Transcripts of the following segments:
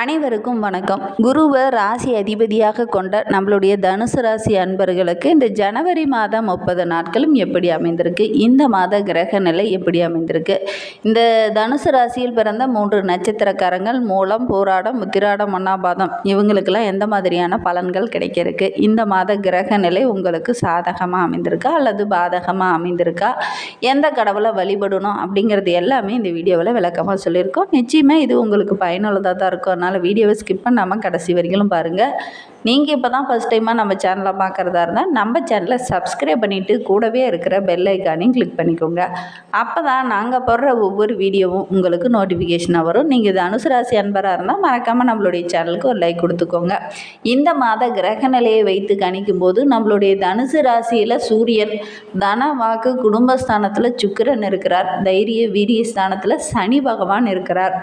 அனைவருக்கும் வணக்கம். குருவை ராசி அதிபதியாக கொண்ட நம்மளுடைய தனுசு ராசி அன்பர்களுக்கு இந்த ஜனவரி மாதம் முப்பது நாட்களும் எப்படி அமைந்திருக்கு? இந்த மாத கிரக நிலை எப்படி அமைந்திருக்கு? இந்த தனுசு ராசியில் பிறந்த மூன்று நட்சத்திரக்காரங்கள் மூலம் போராடம் முத்திராடம் மன்னாபாதம் இவங்களுக்கெல்லாம் எந்த மாதிரியான பலன்கள் கிடைக்கிறதுக்கு? இந்த மாத கிரக நிலை உங்களுக்கு சாதகமாக அமைந்திருக்கா? அல்லது பாதகமாக அமைந்திருக்கா? எந்த கடவுளை வழிபடணும்? அப்படிங்கிறது எல்லாமே இந்த வீடியோவில் விளக்கமாக சொல்லியிருக்கோம். நிச்சயமாக இது உங்களுக்கு பயனுள்ளதாக தான் இருக்கும். அதனால் வீடியோவை ஸ்கிப் பண்ணாமல் கடைசி வரைக்கும் பாருங்கள் நீங்கள் இப்போ தான் ஃபஸ்ட் டைமாக நம்ம சேனலை பார்க்குறதா இருந்தால் நம்ம சேனலை சப்ஸ்கிரைப் பண்ணிவிட்டு கூடவே இருக்கிற பெல் ஐக்கானையும் கிளிக் பண்ணிக்கோங்க. அப்போ தான் நாங்கள் போடுற ஒவ்வொரு வீடியோவும் உங்களுக்கு நோட்டிஃபிகேஷனாக வரும். நீங்கள் இது அனுசராசி அன்பராக இருந்தால் மறக்காமல் நம்மளுடைய சேனலுக்கு ஒரு லைக் கொடுத்துக்கோங்க. இந்த மாத கிரக நிலையை வைத்து கணிக்கும் போது நம்மளுடைய தனுசு ராசியில் சூரியன் தன வாக்கு குடும்பஸ்தானத்தில் சுக்கிரன் இருக்கிறார். தைரிய வீரிய ஸ்தானத்தில் சனி பகவான் இருக்கிறார்.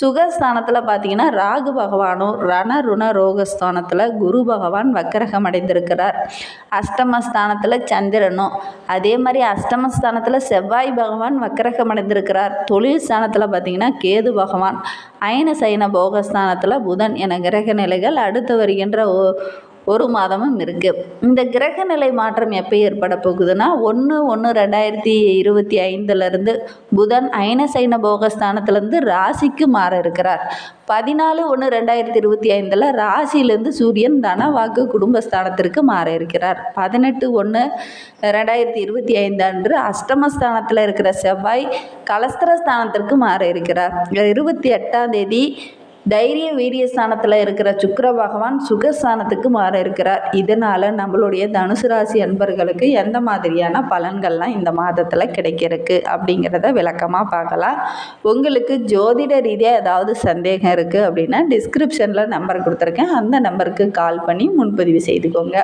சுகஸ்தானத்தில் பார்த்தீங்கன்னா ராகு பகவானும் ரண ருண ரோகஸ்தானத்தில் குரு பகவான் வக்கரகம் அடைந்திருக்கிறார். அஷ்டமஸ்தானத்தில் சந்திரனும் அதே மாதிரி அஷ்டமஸ்தானத்தில் செவ்வாய் பகவான் வக்கரகம் அடைந்திருக்கிறார். தொழில் ஸ்தானத்தில் பார்த்தீங்கன்னா கேது பகவான் அயன சயன போகஸ்தானத்தில் புதன் என கிரக நிலைகள் அடுத்து வருகின்ற ஓ ஒரு மாதமும் இருக்குது இந்த கிரக நிலை மாற்றம் எப்போ ஏற்பட போகுதுன்னா ஒன்று ஒன்று ரெண்டாயிரத்தி இருபத்தி ஐந்துலேருந்து புதன் அயன சைன போகஸ்தானத்துலேருந்து ராசிக்கு மாற இருக்கிறார். பதினாலு ஒன்று ரெண்டாயிரத்தி இருபத்தி ஐந்தில் ராசியிலேருந்து சூரியன் தன வாக்கு குடும்பஸ்தானத்திற்கு மாற இருக்கிறார். பதினெட்டு ஒன்று ரெண்டாயிரத்தி இருபத்தி ஐந்து அன்று அஷ்டமஸ்தானத்தில் இருக்கிற செவ்வாய் கலஸ்திரஸ்தானத்திற்கு மாற இருக்கிறார். இருபத்தி எட்டாம் தேதி தைரிய வீரியஸ்தானத்தில் இருக்கிற சுக்கர பகவான் சுகஸ்தானத்துக்கு மாற இருக்கிறார். இதனால் நம்மளுடைய தனுசு ராசி அன்பர்களுக்கு எந்த மாதிரியான பலன்கள்லாம் இந்த மாதத்தில் கிடைக்கிறதுக்கு அப்படிங்கிறத விளக்கமாக பார்க்கலாம். உங்களுக்கு ஜோதிட ரீதியாக ஏதாவது சந்தேகம் இருக்குது அப்படின்னா டிஸ்கிரிப்ஷனில் நம்பர் கொடுத்துருக்கேன். அந்த நம்பருக்கு கால் பண்ணி முன்பதிவு செய்துக்கோங்க.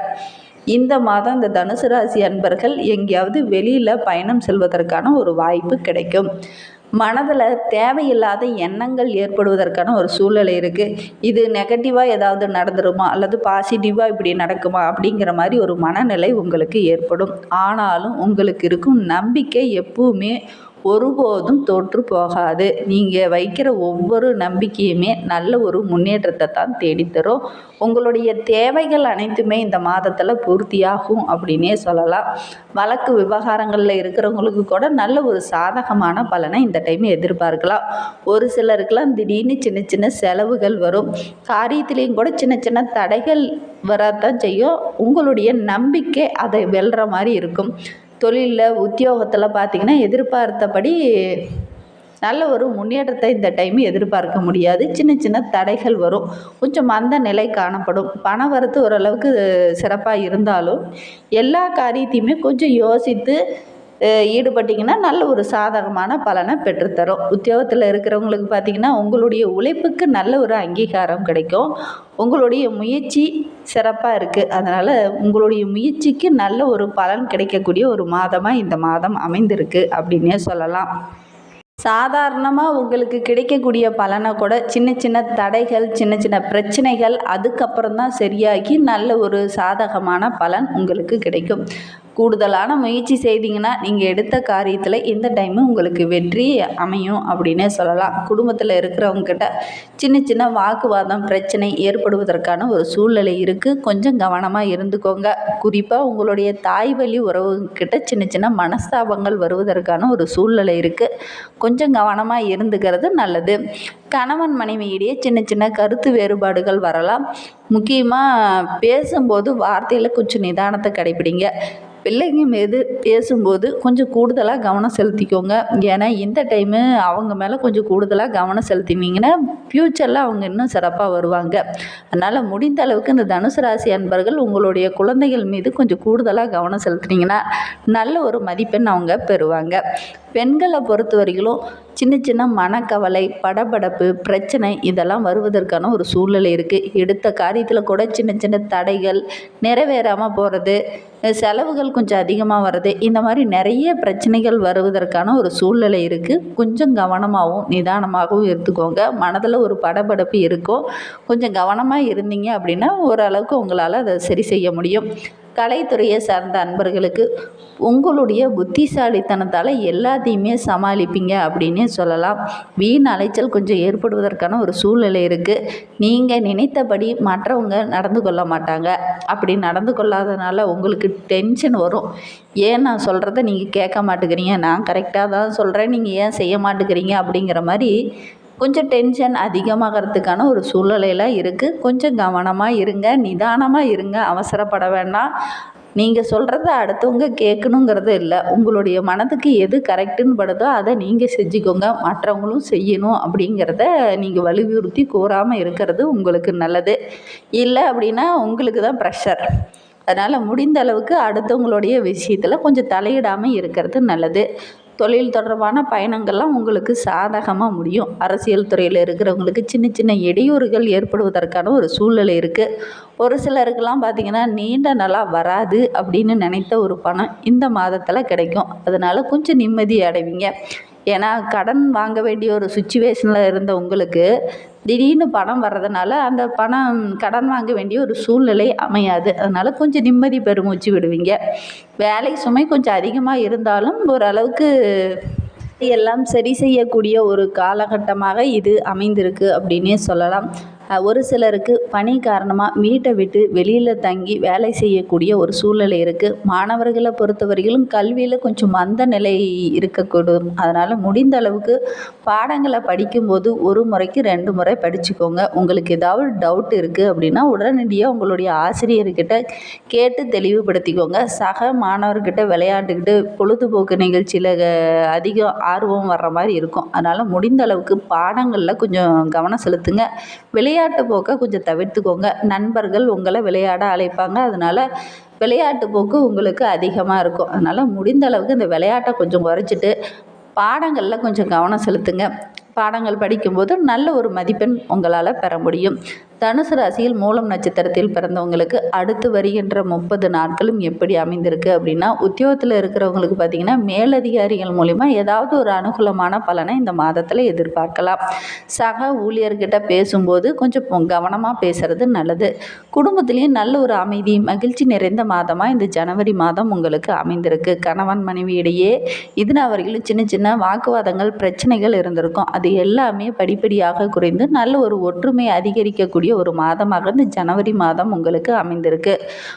இந்த மாதம் இந்த தனுசு ராசி அன்பர்கள் எங்கேயாவது வெளியில் பயணம் செல்வதற்கான ஒரு வாய்ப்பு கிடைக்கும். மனதில் தேவையில்லாத எண்ணங்கள் ஏற்படுவதற்கான ஒரு சூழ்நிலை இருக்குது இது நெகட்டிவாக ஏதாவது நடந்துருமா? அல்லது பாசிட்டிவாக இப்படி நடக்குமா? அப்படிங்கிற மாதிரி ஒரு மனநிலை உங்களுக்கு ஏற்படும். ஆனாலும் உங்களுக்கு இருக்கும் நம்பிக்கை எப்பவுமே ஒருபோதும் தோற்று போகாது. நீங்கள் வைக்கிற ஒவ்வொரு நம்பிக்கையுமே நல்ல ஒரு முன்னேற்றத்தை தான் தேடித்தரும். உங்களுடைய தேவைகள் அனைத்துமே இந்த மாதத்தில் பூர்த்தியாகும் அப்படின்னே சொல்லலாம். வழக்கு விவகாரங்களில் இருக்கிறவங்களுக்கு கூட நல்ல ஒரு சாதகமான பலனை இந்த டைம் எதிர்பார்க்கலாம். ஒரு சிலருக்கெல்லாம் திடீர்னு சின்ன சின்ன செலவுகள் வரும். காரியத்திலையும் கூட சின்ன சின்ன தடைகள் வரத்தான் செய்யும். உங்களுடைய நம்பிக்கை அதை வெல்ற மாதிரி இருக்கும். தொழிலில் உத்தியோகத்தில் பார்த்திங்கன்னா எதிர்பார்த்தபடி நல்ல ஒரு முன்னேற்றத்தை இந்த டைம் எதிர்பார்க்க முடியாது. சின்ன சின்ன தடைகள் வரும். கொஞ்சம் மந்த நிலை காணப்படும். பண வரத்து ஓரளவுக்கு சிறப்பாக இருந்தாலும் எல்லா காரியத்தையுமே கொஞ்சம் யோசித்து ஈடுபட்டிங்கன்னா நல்ல ஒரு சாதகமான பலனை பெற்றுத்தரும். உத்தியோகத்தில் இருக்கிறவங்களுக்கு பார்த்திங்கன்னா உங்களுடைய உழைப்புக்கு நல்ல ஒரு அங்கீகாரம் கிடைக்கும். உங்களுடைய முயற்சி சிறப்பாக இருக்குது அதனால் உங்களுடைய முயற்சிக்கு நல்ல ஒரு பலன் கிடைக்கக்கூடிய ஒரு மாதமாக இந்த மாதம் அமைந்திருக்கு அப்படின்னே சொல்லலாம். சாதாரணமாக உங்களுக்கு கிடைக்கக்கூடிய பலனை கூட சின்ன சின்ன தடைகள் சின்ன சின்ன பிரச்சனைகள் அதுக்கப்புறம் தான் சரியாகி நல்ல ஒரு சாதகமான பலன் உங்களுக்கு கிடைக்கும். கூடுதலான முயற்சி செய்தீங்கன்னா நீங்கள் எடுத்த காரியத்தில் இந்த டைமு உங்களுக்கு வெற்றி அமையும் அப்படின்னே சொல்லலாம். குடும்பத்தில் இருக்கிறவங்கக்கிட்ட சின்ன சின்ன வாக்குவாதம் பிரச்சனை ஏற்படுவதற்கான ஒரு சூழ்நிலை இருக்குது கொஞ்சம் கவனமாக இருந்துக்கோங்க. குறிப்பாக உங்களுடைய தாய் வழி உறவுக்கிட்ட சின்ன சின்ன மனஸ்தாபங்கள் வருவதற்கான ஒரு சூழ்நிலை இருக்குது கொஞ்சம் கவனமாக இருந்துக்கிறது நல்லது. கணவன் மனைவியிடையே சின்ன சின்ன கருத்து வேறுபாடுகள் வரலாம். முக்கியமாக பேசும்போது வார்த்தையில் கொஞ்சம் நிதானத்தை கடைப்பிடிங்க பிள்ளைங்க மீது பேசும்போது கொஞ்சம் கூடுதலாக கவனம் செலுத்திக்கோங்க. ஏன்னா இந்த டைமு அவங்க மேலே கொஞ்சம் கூடுதலாக கவனம் செலுத்தினீங்கன்னா ஃப்யூச்சரில் அவங்க இன்னும் சிறப்பாக வருவாங்க. அதனால் முடிந்த அளவுக்கு இந்த தனுசு ராசி அன்பர்கள் உங்களுடைய குழந்தைகள் மீது கொஞ்சம் கூடுதலாக கவனம் செலுத்தினீங்கன்னா நல்ல ஒரு மதிப்பெண் அவங்க பெறுவாங்க. பெண்களை பொறுத்த வரைக்கும் சின்ன சின்ன மனக்கவலை படபடப்பு பிரச்சனை இதெல்லாம் வருவதற்கான ஒரு சூழ்நிலை இருக்குது எடுத்த காரியத்தில் கூட சின்ன சின்ன தடைகள் நிறைவேறாமல் போகிறது செலவுகள் கொஞ்சம் அதிகமாக வருது இந்த மாதிரி நிறைய பிரச்சனைகள் வருவதற்கான ஒரு சூழ்நிலை இருக்குது கொஞ்சம் கவனமாகவும் நிதானமாகவும் எடுத்துக்கோங்க மனதில் ஒரு படபடப்பு இருக்கும். கொஞ்சம் கவனமாக இருந்தீங்க அப்படின்னா ஓரளவுக்கு உங்களால் அதை சரி செய்ய முடியும். கலைத்துறையை சார்ந்த அன்பர்களுக்கு உங்களுடைய புத்திசாலித்தனத்தால் எல்லாத்தையுமே சமாளிப்பீங்க அப்படின்னே சொல்லலாம். வீண் அலைச்சல் கொஞ்சம் ஏற்படுவதற்கான ஒரு சூழ்நிலை இருக்குது நீங்கள் நினைத்தபடி மற்றவங்க நடந்து கொள்ள மாட்டாங்க. அப்படி நடந்து கொள்ளாதனால உங்களுக்கு டென்ஷன் வரும். ஏன் நான் சொல்கிறத நீங்கள் கேட்க மாட்டேங்கிறீங்க? நான் கரெக்டாக தான் சொல்கிறேன் நீங்கள் ஏன் செய்ய மாட்டேங்கிறீங்க? அப்படிங்கிற மாதிரி கொஞ்சம் டென்ஷன் அதிகமாகறதுக்கான ஒரு சூழ்நிலையில் இருக்குது கொஞ்சம் கவனமாக இருங்க நிதானமாக இருங்க அவசரப்பட வேண்டாம். நீங்கள் சொல்கிறத அடுத்தவங்க கேட்கணுங்கிறது இல்லை. உங்களுடைய மனதுக்கு எது கரெக்டுன்னு படுதோ அதை நீங்கள் செஞ்சுக்கோங்க. மற்றவங்களும் செய்யணும் அப்படிங்கிறத நீங்கள் வலியுறுத்தி கூறாமல் இருக்கிறது உங்களுக்கு நல்லது. இல்லை அப்படின்னா உங்களுக்கு தான் ப்ரெஷர் அதனால் முடிந்த அளவுக்கு அடுத்தவங்களுடைய விஷயத்தில் கொஞ்சம் தலையிடாமல் இருக்கிறது நல்லது. தொழில் தொடர்பான பயணங்கள்லாம் உங்களுக்கு சாதகமாக முடியும். அரசியல் துறையில் இருக்கிறவங்களுக்கு சின்ன சின்ன இடையூறுகள் ஏற்படுவதற்கான ஒரு சூழ்நிலை இருக்குது ஒரு சிலருக்கெல்லாம் பார்த்திங்கன்னா நீண்ட நாளாக வராது அப்படின்னு நினைத்த ஒரு பணம் இந்த மாதத்தில் கிடைக்கும். அதனால் கொஞ்சம் நிம்மதி அடைவீங்க. ஏன்னா கடன் வாங்க வேண்டிய ஒரு சுச்சுவேஷனில் இருந்த உங்களுக்கு திடீர்னு பணம் வர்றதுனால அந்த பணம் கடன் வாங்க வேண்டிய ஒரு சூழ்நிலை அமையாது. அதனால் கொஞ்சம் நிம்மதி பெருமூச்சு விடுவீங்க. வேலை சுமை கொஞ்சம் அதிகமாக இருந்தாலும் ஓரளவுக்கு எல்லாம் சரி செய்யக்கூடிய ஒரு காலகட்டமாக இது அமைந்திருக்கு அப்படின்னே சொல்லலாம். ஒரு சிலருக்கு பணி காரணமாக வீட்டை விட்டு வெளியில் தங்கி வேலை செய்யக்கூடிய ஒரு சூழ்நிலை இருக்குது மாணவர்களை பொறுத்தவரையிலும் கல்வியில் கொஞ்சம் மந்த நிலை இருக்கக்கூடும். அதனால் முடிந்த அளவுக்கு பாடங்களை படிக்கும்போது ஒரு முறைக்கு ரெண்டு முறை படிச்சுக்கோங்க. உங்களுக்கு ஏதாவது டவுட் இருக்குது அப்படின்னா உடனடியாக உங்களுடைய ஆசிரியர்கிட்ட கேட்டு தெளிவுபடுத்திக்கோங்க. சக மாணவர்கிட்ட விளையாண்டுக்கிட்டு பொழுதுபோக்கு நிகழ்ச்சியில் அதிகம் ஆர்வம் வர்ற மாதிரி இருக்கும். அதனால் முடிந்த அளவுக்கு பாடங்களில் கொஞ்சம் கவனம் செலுத்துங்க. வெளியே விளையாட்டு போக்கை கொஞ்சம் தவிர்த்துக்கோங்க. நண்பர்கள் உங்களை விளையாட அழைப்பாங்க. அதனால் விளையாட்டு போக்கு உங்களுக்கு அதிகமாக இருக்கும். அதனால் முடிந்த அளவுக்கு இந்த விளையாட்டை கொஞ்சம் குறைச்சிட்டு பாடங்களில் கொஞ்சம் கவனம் செலுத்துங்க. பாடங்கள் படிக்கும்போது நல்ல ஒரு மதிப்பெண் உங்களால் பெற முடியும். தனுசு ராசியில் மூலம் நட்சத்திரத்தில் பிறந்தவங்களுக்கு அடுத்து வருகின்ற முப்பது நாட்களும் எப்படி அமைந்திருக்கு அப்படின்னா உத்தியோகத்தில் இருக்கிறவங்களுக்கு பார்த்திங்கன்னா மேலதிகாரிகள் மூலிமா ஏதாவது ஒரு அனுகூலமான பலனை இந்த மாதத்தில் எதிர்பார்க்கலாம். சக ஊழியர்கிட்ட பேசும்போது கொஞ்சம் கவனமாக பேசுகிறது நல்லது. குடும்பத்துலேயும் நல்ல ஒரு அமைதி மகிழ்ச்சி நிறைந்த மாதமாக இந்த ஜனவரி மாதம் உங்களுக்கு அமைந்திருக்கு. கணவன் மனைவி இடையே இதுனா வரையிலும் சின்ன சின்ன வாக்குவாதங்கள் பிரச்சனைகள் இருந்திருக்கும். அது எல்லாமே படிப்படியாக குறைந்து நல்ல ஒரு ஒற்றுமை அதிகரிக்கக்கூடிய ஒரு மாதமாக இந்த ஜனவரி மாதம் உங்களுக்கு அமைந்திருக்கு.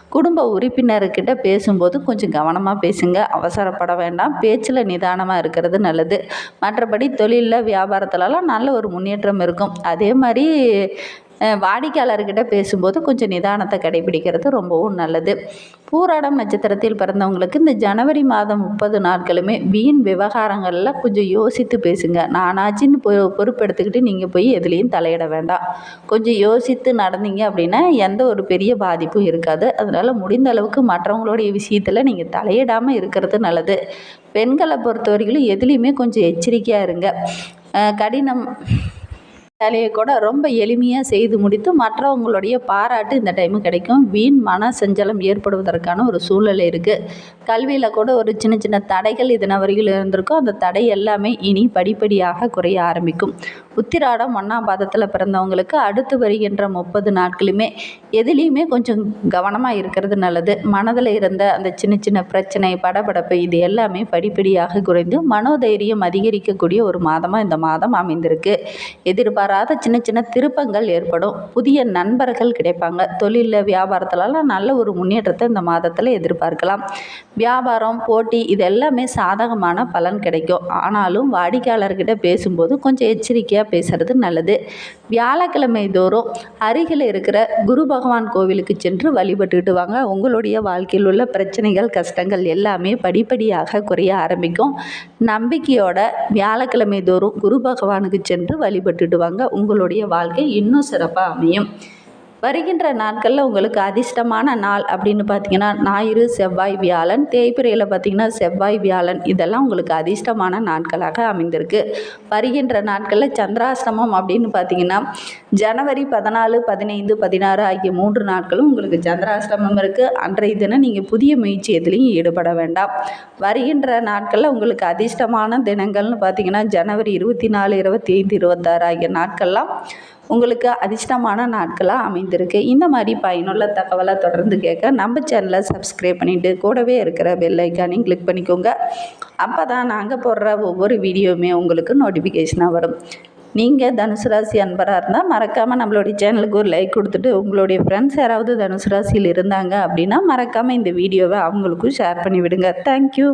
குடும்ப உறுப்பினர்கிட்ட பேசும்போது கொஞ்சம் கவனமாக பேசுங்க. அவசரப்பட வேண்டாம். பேச்சில் நிதானமாக இருக்கிறது நல்லது. மற்றபடி தொழிலில் வியாபாரத்துலலாம் நல்ல ஒரு முன்னேற்றம் இருக்கும். அதே மாதிரி வாடிக்கையாளர்கிட்ட பேசும்போது கொஞ்சம் நிதானத்தை கடைபிடிக்கிறது ரொம்பவும் நல்லது. பூராடம் நட்சத்திரத்தில் பிறந்தவங்களுக்கு இந்த ஜனவரி மாதம் முப்பது நாட்களுமே வீண் விவகாரங்களில் கொஞ்சம் யோசித்து பேசுங்க. நானாச்சின்னு பொ பொறுப்பெடுத்துக்கிட்டு நீங்கள் போய் எதுலேயும் தலையிட வேண்டாம். கொஞ்சம் யோசித்து நடந்தீங்க அப்படின்னா எந்த ஒரு பெரிய பாதிப்பும் இருக்காது. அதனால் முடிந்த அளவுக்கு மற்றவங்களுடைய விஷயத்தில் நீங்கள் தலையிடாமல் இருக்கிறது நல்லது. பெண்களை பொறுத்தவரையிலும் எதுலேயுமே கொஞ்சம் எச்சரிக்கையாக இருங்க. கடினம் வேலையை கூட ரொம்ப எளிமையாக செய்து முடித்து மற்றவங்களுடைய பாராட்டு இந்த டைமு கிடைக்கும். வீண் மன சஞ்சலம் ஏற்படுவதற்கான ஒரு சூழ்நிலை இருக்குது கல்வியில் கூட ஒரு சின்ன சின்ன தடைகள் இதன வரையில் இருந்திருக்கும் அந்த தடை எல்லாமே இனி படிப்படியாக குறைய ஆரம்பிக்கும். உத்திராடம் ஒன்றாம் பாதத்தில் பிறந்தவங்களுக்கு அடுத்து வருகின்ற முப்பது நாட்களுமே எதுலேயுமே கொஞ்சம் கவனமாக இருக்கிறது நல்லது. மனதில் இருந்த அந்த சின்ன சின்ன பிரச்சனை படபடப்பு இது எல்லாமே படிப்படியாக குறைந்து மனோதைரியம் அதிகரிக்கக்கூடிய ஒரு மாதமாக இந்த மாதம் அமைந்திருக்கு. எதிர்பார்த்து எதிர்பாராத சின்ன சின்ன திருப்பங்கள் ஏற்படும். புதிய நண்பர்கள் கிடைப்பாங்க. தொழிலில் வியாபாரத்துலலாம் நல்ல ஒரு முன்னேற்றத்தை இந்த மாதத்தில் எதிர்பார்க்கலாம். வியாபாரம் போட்டி இது எல்லாமே சாதகமான பலன் கிடைக்கும். ஆனாலும் வாடிக்கையாளர்கிட்ட பேசும்போது கொஞ்சம் எச்சரிக்கையாக பேசுகிறது நல்லது. வியாழக்கிழமை தோறும் அருகில் இருக்கிற குரு பகவான் கோவிலுக்கு சென்று வழிபட்டுக்கிட்டு வாங்க. உங்களுடைய வாழ்க்கையில் உள்ள பிரச்சனைகள் கஷ்டங்கள் எல்லாமே படிப்படியாக குறைய ஆரம்பிக்கும். நம்பிக்கையோட வியாழக்கிழமை தோறும் குரு பகவானுக்கு சென்று வழிபட்டுட்டு வாங்க. உங்களுடைய வாழ்க்கை இன்னும் சிறப்பாக அமையும். வருகின்ற நாட்களில் உங்களுக்கு அதிர்ஷ்டமான நாள் அப்படின்னு பார்த்தீங்கன்னா ஞாயிறு செவ்வாய் வியாழன் தேய்பிரையில் பார்த்தீங்கன்னா செவ்வாய் வியாழன் இதெல்லாம் உங்களுக்கு அதிர்ஷ்டமான நாட்களாக அமைந்திருக்கு. வருகின்ற நாட்களில் சந்திராஷ்டமம் அப்படின்னு பார்த்தீங்கன்னா ஜனவரி பதினாலு பதினைந்து பதினாறு ஆகிய மூன்று நாட்களும் உங்களுக்கு சந்திராஷ்டமம் இருக்குது அன்றைய தினம் நீங்கள் புதிய முயற்சி எதுலேயும் ஈடுபட வேண்டாம். வருகின்ற நாட்களில் உங்களுக்கு அதிர்ஷ்டமான தினங்கள்னு பார்த்தீங்கன்னா ஜனவரி இருபத்தி நாலு இருபத்தி ஐந்து இருபத்தாறு ஆகிய நாட்கள்லாம் உங்களுக்கு அதிர்ஷ்டமான நாட்களாக அமைந்திருக்கு. இந்த மாதிரி பயனுள்ள தகவலை தொடர்ந்து கேட்க நம்ம சேனலை சப்ஸ்கிரைப் பண்ணிவிட்டு கூடவே இருக்கிற பெல் ஐக்கானையும் கிளிக் பண்ணிக்கோங்க. அப்போ தான் நாங்கள் போடுற ஒவ்வொரு வீடியோவுமே உங்களுக்கு நோட்டிஃபிகேஷனாக வரும். நீங்கள் தனுசு ராசி அன்பராக இருந்தால் மறக்காமல் நம்மளுடைய சேனலுக்கு ஒரு லைக் கொடுத்துட்டு உங்களுடைய ஃப்ரெண்ட்ஸ் யாராவது தனுசு ராசியில் இருந்தாங்க அப்படின்னா மறக்காமல் இந்த வீடியோவை அவங்களுக்கும் ஷேர் பண்ணி விடுங்க தேங்க்யூ